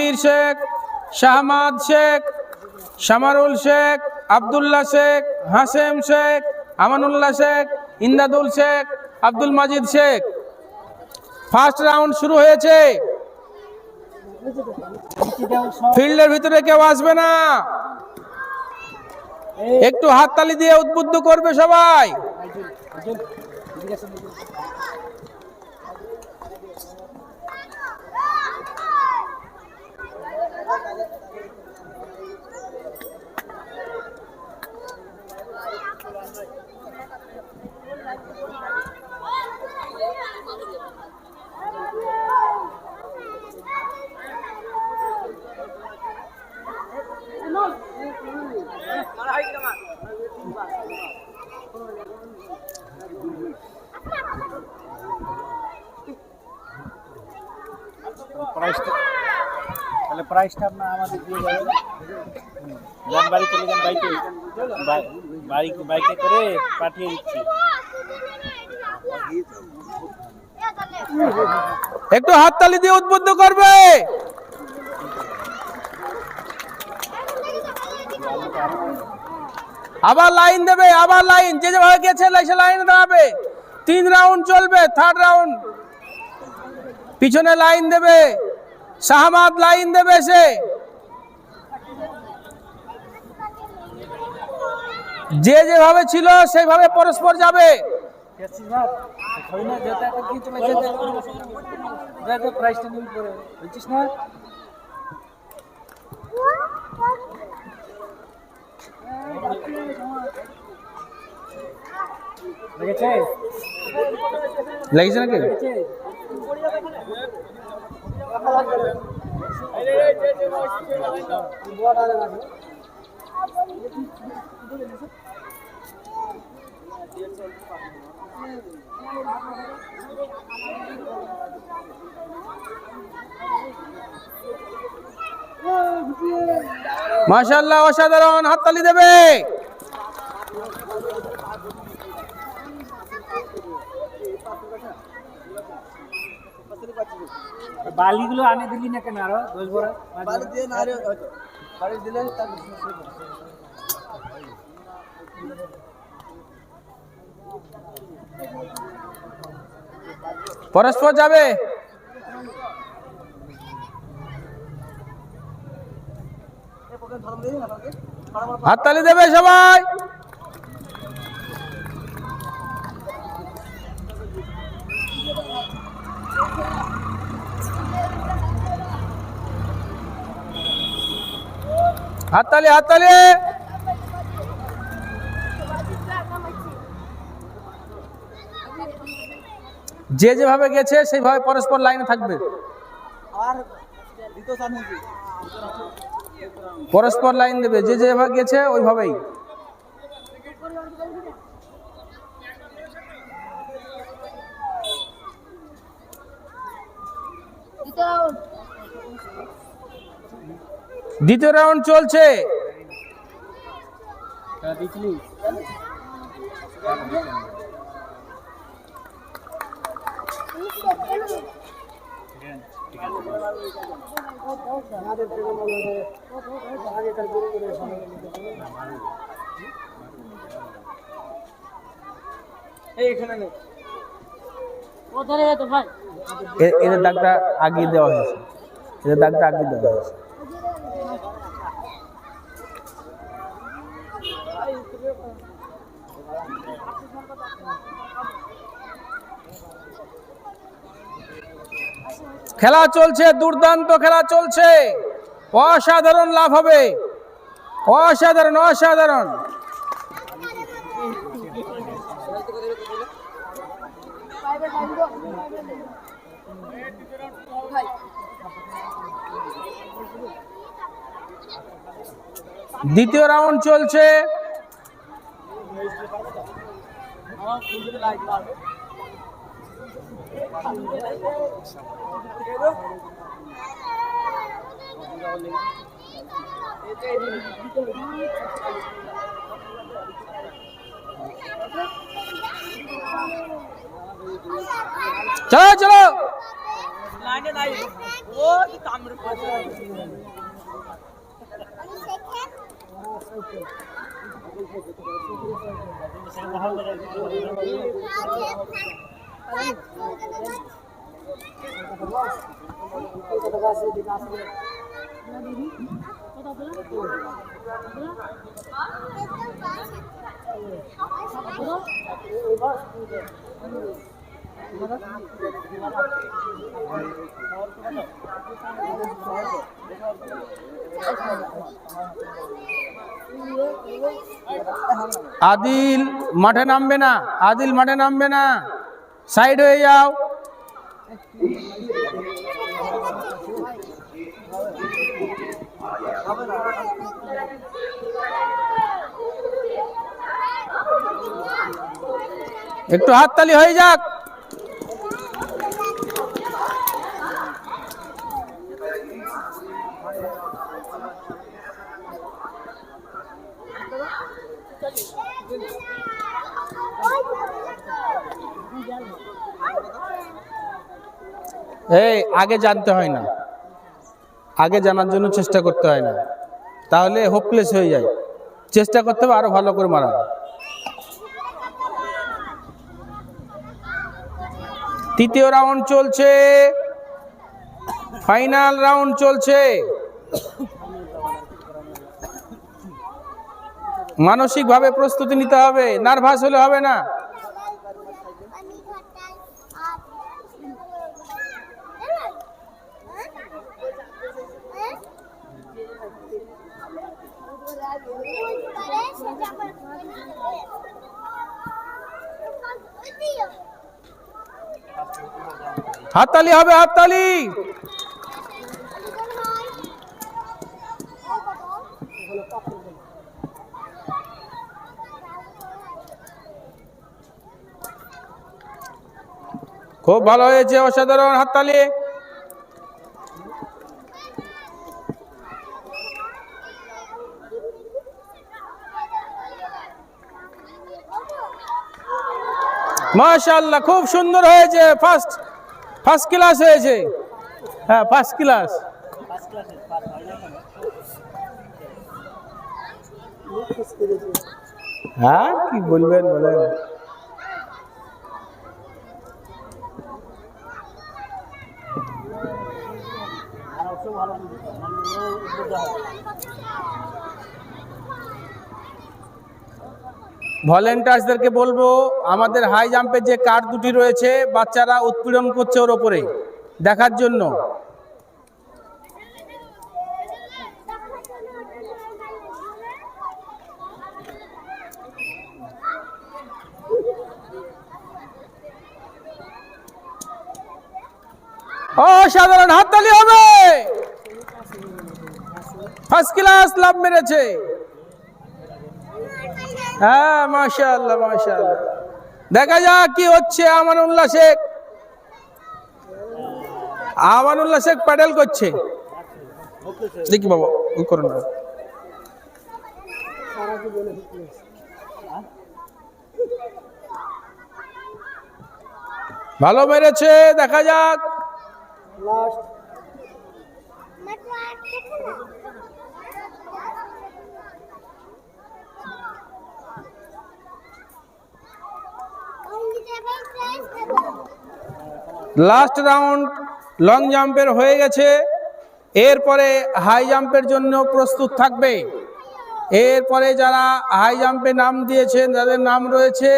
Tanvir Sheikh, Shahmad Sheikh, Shamarul Sheikh, Abdullah Sheikh, Hashem Sheikh, Amanullah Sheikh, Indadul Sheikh, Abdul Majid Sheikh. First round শুরু হয়েছে। ফিল্ডের ভিতরে কেউ আসবে না। একটু হাততালি দিয়ে উদ্বুদ্ধ করবে সবাই। প্রাইসটা আপনার আমাদের দিয়ে যাবেন। যান বাড়ি চলে যান বাইকে বাই- বাইক বাইকে করে পাঠিয়ে দিচ্ছি। একটু হাততালি দিয়ে উদ্বুদ্ধ করবে। আবার লাইন দেবে, আবার লাইন। যে যেভাবে গেছে সে লাইনে দাঁড়াবে। তিন রাউন্ড চলবে, থার্ড রাউন্ড। পিছনে লাইন দেবে। শাহমাদ লাইন দেবে সে। যে যেভাবে ছিল সেইভাবে পরস্পর যাবে। লেগেছে নাকি? মাশাল্লাহ অসাধারণ। হাততালি দেবে। বালিগুলো আনে দিলি না কেন আরও? দশ বড়? বাড়ি? দিয়ে না আরে হয়তো। দিলে তার পরস্পর যাবে। হাততালি দেবে সবাই। হাততালি হাততালি! যে যেভাবে গেছে সেইভাবে পরস্পর লাইনে থাকবে। পরস্পর লাইন দেবে। যে যেভাবে গেছে ওইভাবেই। দ্বিতীয় রাউন্ড চলছে। এদের দাগটা আগিয়ে দেওয়া হয়েছে। এদের দাগটা আগিয়ে দেওয়া হয়েছে। খেলা চলছে দুর্দান্ত খেলা চলছে। অসাধারণ লাভ হবে। অসাধারণ অসাধারণ। দ্বিতীয় রাউন্ড চলছে। চলো চলো নাইনে নাই ও কি কামড় করে আদিল মাঠে নামবে না আদিল মাঠে নামবে না। সাইড হয়ে যাও একটু হাততালি হয়ে যাক এই, আগে জানতে হয় না। আগে জানার জন্য চেষ্টা করতে হয় না। তাহলে হোপলেস হয়ে যায়। চেষ্টা করতে হবে আরও ভালো করে মারা তৃতীয় রাউন্ড চলছে। ফাইনাল রাউন্ড চলছে। মানসিকভাবে প্রস্তুতি নিতে হবে। নার্ভাস হলে হবে না। হাততালি হবে হাততালি। খুব ভালো হয়েছে অসাধারণ হাততালি। মাশাআল্লাহ খুব সুন্দর হয়েছে ফার্স্ট ফার্স্ট ক্লাস হয়েছে। হ্যাঁ ফার্স্ট ক্লাস হ্যাঁ কি বলবেন বলেন। ভলেন্টার্সদেরকে বলব, আমাদের হাই জাম্পের যে কার্ড দুটি রয়েছে, বাচ্চারা উৎপীড়ন করছে ওর ওপরে। দেখার জন্য। অসাধারণ, হাততালি হবে! ফার্স্ট ক্লাস লাভ মেরেছে। হ্যাঁ মাশাআল্লাহ মাশাআল্লাহ। দেখা যাক কি হচ্ছে আমানুল্লাহ শেখ। আমানুল্লাহ শেখ প্যাডেল করছে। দেখি বাবা ও করো না। ভালো মেরেছে, দেখা যাক। লাস্ট রাউন্ড লং জাম্পের হয়ে গেছে। এরপরে হাই জাম্পের জন্য প্রস্তুত থাকবে। এরপরে যারা হাই জাম্পে নাম দিয়েছেন, যাদের নাম রয়েছে,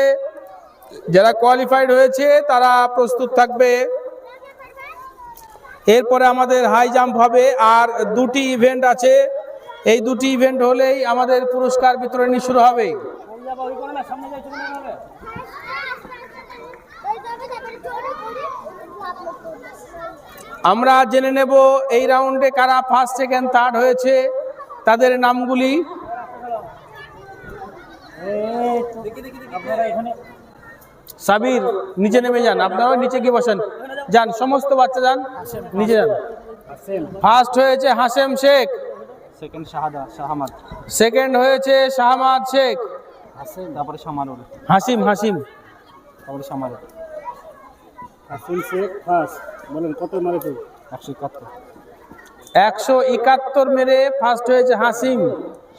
যারা কোয়ালিফাইড হয়েছে, তারা প্রস্তুত থাকবে। এরপরে আমাদের হাই জাম্প হবে, আর দুটি ইভেন্ট আছে। এই দুটি ইভেন্ট হলেই আমাদের পুরস্কার বিতরণী শুরু হবে। আমরা জেনে নেব এই রাউন্ডে কারা ফার্স্ট সেকেন্ড থার্ড হয়েছে তাদের নামগুলি। সাবির নিচে নেমে যান। আপনারাও নিচে গিয়ে বসেন। যান সমস্ত বাচ্চা যান নিচে যান। ফার্স্ট হয়েছে হাসেম শেখ। সেকেন্ড শাহাদা শাহমাদ। সেকেন্ড হয়েছে শাহমাদ শেখ। তারপরে সামারুল হাসিম হাসিম। তারপরে সামারুল হাসিন শেখ ফার্স্ট বলেন কত মারেছে একশো একাত্তর। একশো একাত্তর মেরে ফার্স্ট হয়েছে হাসিম।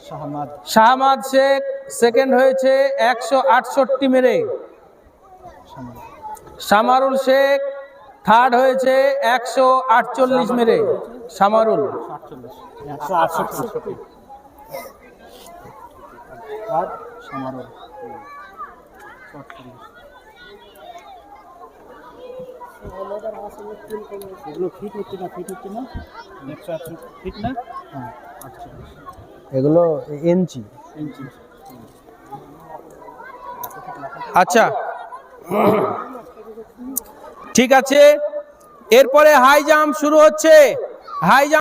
শাহমাদ শাহমাদ শেখ সেকেন্ড হয়েছে একশো আটষট্টি মেরে। সামারুল শেখ থার্ড হয়েছে একশো আটচল্লিশ মেরে। সামারুল। আটচল্লিশ একশো আটষট্টি আর সমারোহ এগুলো ফিট হচ্ছে না ফিট হচ্ছে না? একশো ফিট না? হ্যাঁ আটচল্লিশ এগুলো ইঞ্চি আচ্ছা। ঠিক আছে। এরপরে হাই জাম্প শুরু হচ্ছে। High jump